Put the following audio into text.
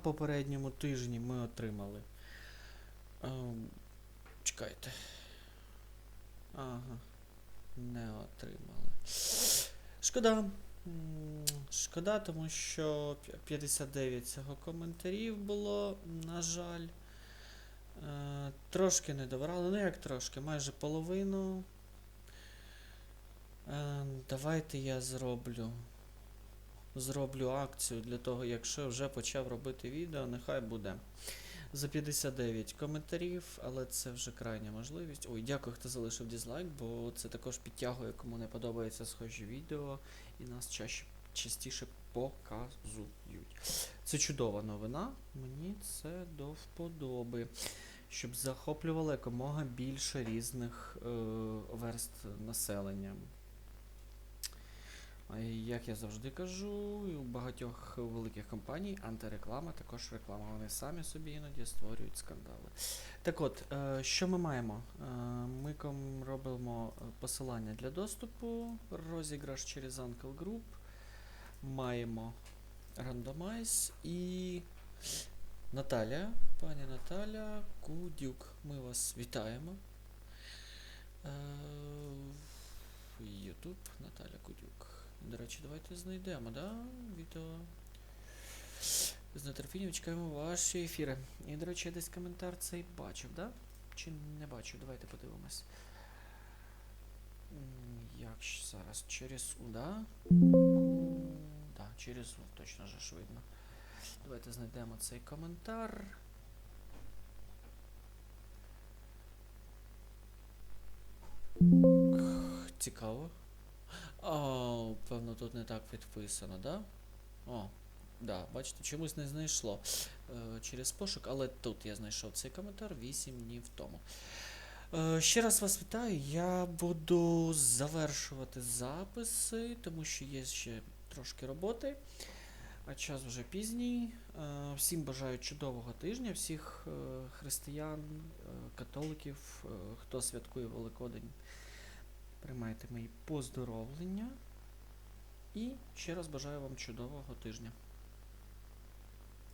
попередньому тижні ми отримали. Ем, чекайте. Ага. Не отримали. Шкода. Шкода, тому що 59 цього коментарів було, на жаль. Е, трошки не добрали, ну як трошки, майже половину. Е, давайте я зроблю. Зроблю акцію для того, якщо вже почав робити відео, нехай буде. За 59 коментарів, але це вже крайня можливість. Ой, дякую, хто залишив дизлайк, бо це також підтягує, кому не подобається схожі відео, і нас чаще, частіше показують. Це чудова новина. Мені це до вподоби. Щоб захоплювало якомога більше різних е, верст населення. Як я завжди кажу, у багатьох великих компаній антиреклама також реклама. Вони самі собі іноді створюють скандали. Так от, е, що ми маємо? Е, Ми робимо е, посилання для доступу, розіграш через Uncle Group, маємо рандомайз і Наталя, пані Наталя Кудюк. Ми вас вітаємо. Ютуб Наталя Кудюк. До речі, давайте знайдемо, да? Відео. З нетерпінням чекаємо ваші ефіри. І, до речі, я десь коментар цей бачив, да? Чи не бачив? Давайте подивимось. Як ж зараз? Через У, да? Да, через У, точно ж видно. Давайте знайдемо цей коментар. Цікаво. О, певно, тут не так підписано, да? О, да, бачите, чомусь не знайшло е, через пошук, але тут я знайшов цей коментар 8 днів тому. Е, ще раз вас вітаю. Я буду завершувати записи, тому що є ще трошки роботи. А час вже пізній. Е, Всім бажаю чудового тижня, всіх е, християн, е, католиків, хто святкує Великодень. Приймайте мої поздоровлення. І ще раз бажаю вам чудового тижня.